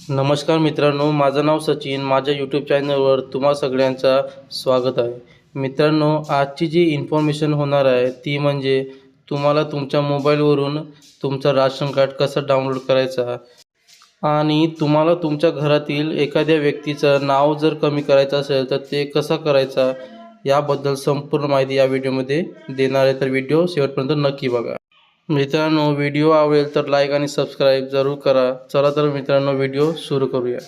नमस्कार मित्रांनो माझं नाव सचिन. माझ्या यूट्यूब चॅनलवर तुम्हा सगळ्यांचा स्वागत आहे. मित्रांनो आजची जी इन्फॉर्मेशन होणार आहे ती म्हणजे तुम्हाला तुमच्या मोबाईलवरून तुमचं राशन कार्ड कसं डाउनलोड करायचा? आणि तुम्हाला तुमच्या घरातील एखाद्या व्यक्तीचं नाव जर कमी करायचं असेल तर ते कसं करायचा? याबद्दल संपूर्ण माहिती या व्हिडिओमध्ये देणार आहे. तर व्हिडिओ शेवटपर्यंत नक्की बघा. मित्रांनो व्हिडिओ आवडेल तर लाईक आणि सबस्क्राईब जरूर करा. चला तर मित्रांनो व्हिडिओ सुरू करूया.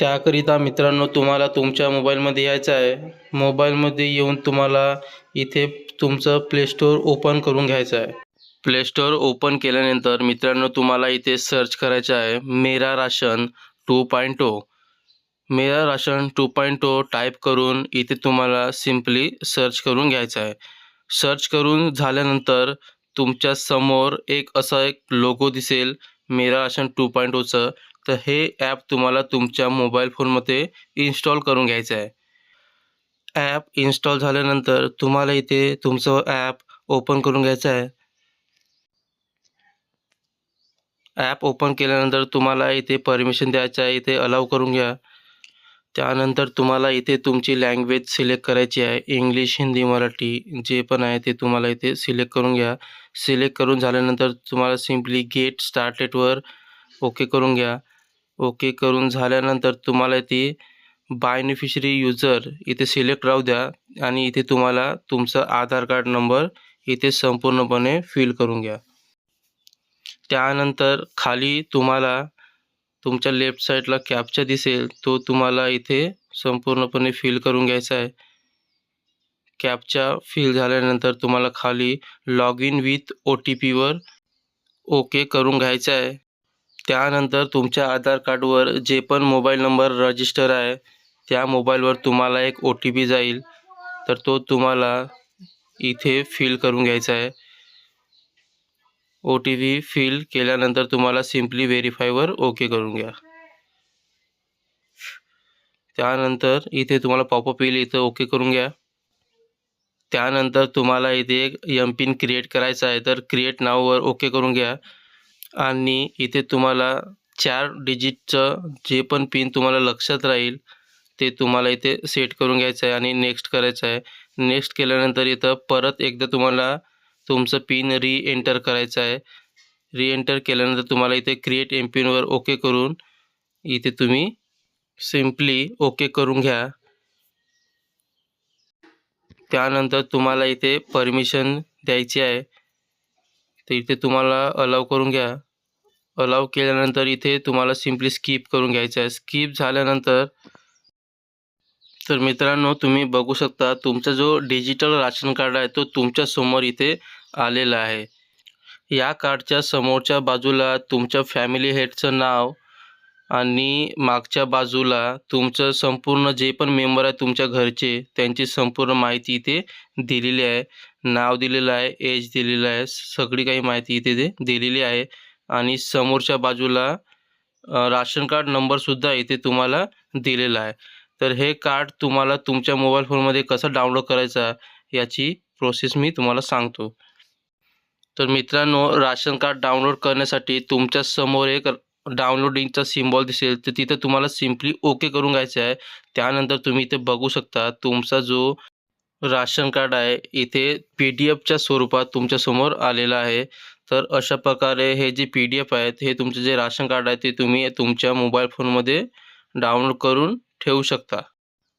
त्याकरिता मित्रांनो तुम्हाला तुमच्या मोबाईलमध्ये यायचं आहे. मोबाईलमध्ये येऊन तुम्हाला इथे तुमचं प्लेस्टोअर ओपन करून घ्यायचं आहे. प्लेस्टोअर ओपन केल्यानंतर मित्रांनो तुम्हाला इथे सर्च करायचं आहे. Mera ration two point O Mera ration two point O type करून इथे तुम्हाला सिम्पली सर्च करून घ्यायचं आहे. सर्च करून झाल्यानंतर तुमच्यासमोर एक असा एक लोगो दिसेल मेरा राशन टू पॉईंट ओचं तर हे ॲप तुम्हाला तुमच्या मोबाईल फोनमध्ये इन्स्टॉल करून घ्यायचं आहे. ॲप इन्स्टॉल झाल्यानंतर तुम्हाला इथे तुमचं ॲप ओपन करून घ्यायचं आहे. ॲप ओपन केल्यानंतर तुम्हाला इथे परमिशन द्यायचं आहे इथे अलाव करून घ्या. त्यानंतर तुम्हाला इथे तुमची लँग्वेज सिलेक्ट करायची आहे. इंग्लिश हिंदी मराठी जे पण आहे ते तुम्हाला इथे सिलेक्ट करून घ्या. सिलेक्ट करून झाल्यानंतर तुम्हाला सिम्पली गेट स्टार्टेडवर ओके करून घ्या. ओके करून झाल्यानंतर तुम्हाला इथे बायनिफिशरी युजर इथे सिलेक्ट राहू द्या आणि इथे तुम्हाला तुमचा आधार कार्ड नंबर इथे संपूर्णपणे फिल करून घ्या. त्यानंतर खाली तुम्हाला तुमच्या लेफ्ट साईडला कॅपचा दिसेल तो तुम्हाला इथे संपूर्णपणे फिल करून घ्यायचा आहे. कॅपचा फिल झाल्यानंतर तुम्हाला खाली log in with O T पीवर ओके करून घ्यायचं आहे. त्यानंतर तुमच्या आधार कार्डवर जे पण मोबाईल नंबर रजिस्टर आहे त्या मोबाईलवर तुम्हाला एक ओ टी पी जाईल. तर तो तुम्हाला इथे फिल करून घ्यायचा आहे. ओ टी पी फिल केल्यानंतर तुम्हाला सिम्पली व्हेरीफायवर ओके करून घ्या. त्यानंतर इथे तुम्हाला पॉपअप येईल इथं ओके करून घ्या. त्यानंतर तुम्हाला इथे एक एम पिन क्रिएट करायचा आहे तर क्रिएट नाववर ओके करून घ्या. आणि इथे तुम्हाला चार डिजिटचं जे पण पिन तुम्हाला लक्षात राहील ते तुम्हाला इथे सेट करून घ्यायचं आहे आणि नेक्स्ट करायचं आहे. नेक्स्ट केल्यानंतर इथं परत एकदा तुम्हाला तुमचं पिन री एंटर करायचं आहे. री एंटर केल्यानंतर तुम्हाला इथे क्रिएट एम पिनवर ओके करून इथे तुम्ही सिम्पली ओके करून घ्या. त्यानंतर तुम्हाला इथे परमिशन द्यायची आहे. तर इथे तुम्हाला अलाव करून घ्या. अलाव केल्यानंतर इथे तुम्हाला सिम्पली स्किप करून घ्यायचं आहे. स्किप झाल्यानंतर तर मित्रांनो तुम्ही बघू शकता तुमचा जो डिजिटल राशन कार्ड आहे तो तुमच्यासमोर इथे आलेला आहे. या कार्डच्या समोरच्या बाजूला तुमच्या फॅमिली हेडचं नाव आणि मागच्या बाजूला तुमचं संपूर्ण जे पण मेंबर आहे तुमच्या घरचे त्यांची संपूर्ण माहिती इथे दिलेली आहे. नाव दिलेलं आहे एज दिलेलं आहे सगळी काही माहिती इथे ते दिलेली आहे. आणि समोरच्या बाजूला राशन कार्ड नंबरसुद्धा इथे तुम्हाला दिलेला आहे. तर हे कार्ड तुम्हाला तुमच्या मोबाईल फोनमध्ये कसं डाउनलोड करायचा याची प्रोसेस मी तुम्हाला सांगतो. तर मित्रांनो राशन कार्ड डाउनलोड करण्यासाठी तुमच्यासमोर एक डाउनलोडिंगचा सिम्बॉल दिसेल. तर तिथं तुम्हाला सिम्पली ओके करून घ्यायचं आहे. त्यानंतर तुम्ही इथे बघू शकता तुमचा जो राशन कार्ड आहे इथे पी डी एफच्या स्वरूपात तुमच्यासमोर आलेला आहे. तर अशा प्रकारे हे जे पी डी एफ आहेत हे तुमचं जे राशन कार्ड आहे ते तुम्ही तुमच्या मोबाईल फोनमध्ये डाउनलोड करून ठेवू शकता.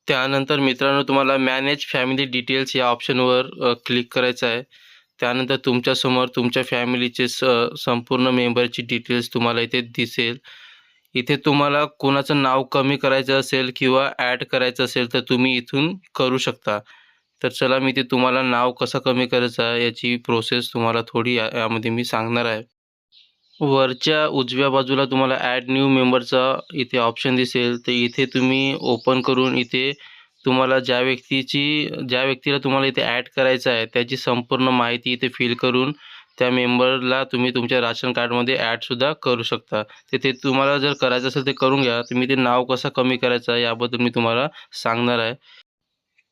त्यानंतर मित्रांनो तुम्हाला मॅनेज फॅमिली डिटेल्स या ऑप्शनवर क्लिक करायचं आहे. त्यानंतर तुमच्यासमोर तुमच्या फॅमिलीचे स संपूर्ण मेंबरची डिटेल्स तुम्हाला इथे दिसेल. इथे तुम्हाला कोणाचं नाव कमी करायचं असेल किंवा ॲड करायचं असेल तर तुम्ही इथून करू शकता. तर चला मी ते तुम्हाला नाव कसं कमी करायचं याची प्रोसेस तुम्हाला थोडी या यामध्ये मी सांगणार आहे. वरच्या उजव्या बाजूला तुम्हाला ॲड न्यू मेंबरचा इथे ऑप्शन दिसेल. तर इथे तुम्ही ओपन करून इथे तुम्हाला ज्या व्यक्तीची ज्या व्यक्तीला तुम्हाला इथे ॲड करायचं आहे त्याची संपूर्ण माहिती इथे फिल करून त्या मेंबरला तुम्ही तुमच्या राशन कार्डमध्ये ॲडसुद्धा करू शकता. तर ते तुम्हाला जर करायचं असेल ते करून घ्या. तुम्ही ते नाव कसं कमी करायचं याबद्दल मी तुम्हाला सांगणार आहे.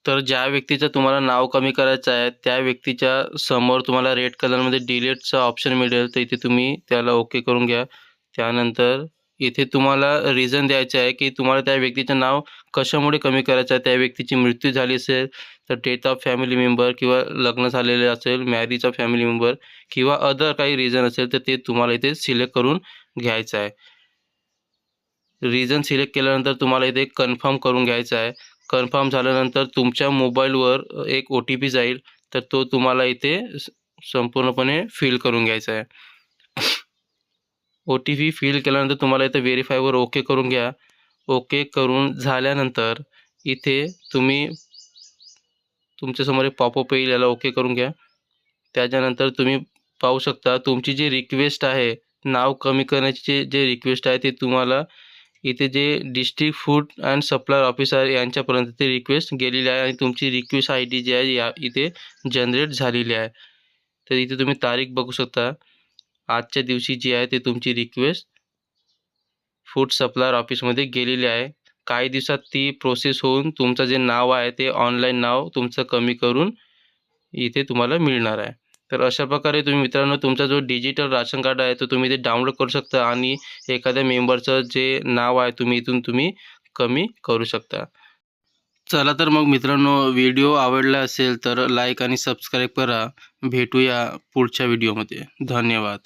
तर ज्या व्यक्तीचं तुम्हाला नाव कमी करायचं आहे त्या व्यक्तीच्या समोर तुम्हाला रेड कलरमध्ये डिलेटचं ऑप्शन मिळेल. तर इथे तुम्ही त्याला ओके करून घ्या. त्यानंतर इथे तुम्हाला रिझन द्यायचं आहे की तुम्हाला त्या व्यक्तीचं नाव कशामुळे कमी करायचं आहे त्या व्यक्तीची मृत्यू झाली असेल तर डेथ ऑफ फॅमिली मेंबर किंवा लग्न झालेले असेल मॅरेज ऑफ फॅमिली मेंबर किंवा अदर काही रिझन असेल तर ते तुम्हाला इथे सिलेक्ट करून घ्यायचं आहे. रिझन सिलेक्ट केल्यानंतर तुम्हाला इथे कन्फर्म करून घ्यायचं आहे. कन्फर्म झाल्यानंतर तुमच्या मोबाईलवर एक ओ टी पी जाईल तर तो तुम्हाला इथे संपूर्णपणे फिल करून घ्यायचा आहे. ओ टी पी फिल केल्यानंतर तुम्हाला इथे व्हेरीफायवर ओके करून घ्या. ओके करून झाल्यानंतर इथे तुम्ही तुमच्यासमोर एक पॉपअप येईल याला ओके करून घ्या. त्याच्यानंतर तुम्ही पाहू शकता तुमची जी रिक्वेस्ट आहे नाव कमी करण्याची जे रिक्वेस्ट आहे ते तुम्हाला इथे जे district food and supplier officer यांच्यापर्यंत ते रिक्वेस्ट गेलेली आहे आणि तुमची रिक्वेस्ट आय डी जी आहे या इथे जनरेट झालेली आहे. तर इथे तुम्ही तारीख बघू शकता. आजच्या दिवशी जी आहे ते तुमची रिक्वेस्ट फूड सप्लायर ऑफिसमध्ये गेलेली आहे. काही दिवसात ती प्रोसेस होऊन तुमचं जे नाव आहे ते ऑनलाईन नाव तुमचं कमी करून इथे तुम्हाला मिळणार आहे. तर अशा प्रकारे तुम्ही मित्रांनो तुमचा जो डिजिटल राशन कार्ड आहे तो तुम्ही ते डाउनलोड करू शकता आणि एखाद्या मेंबरचं जे नाव आहे तुम्ही इथून तुम्ही कमी करू शकता. चला तर मग मित्रांनो व्हिडिओ आवडला असेल तर लाईक आणि सबस्क्राईब करा. भेटूया पुढच्या व्हिडिओमध्ये धन्यवाद.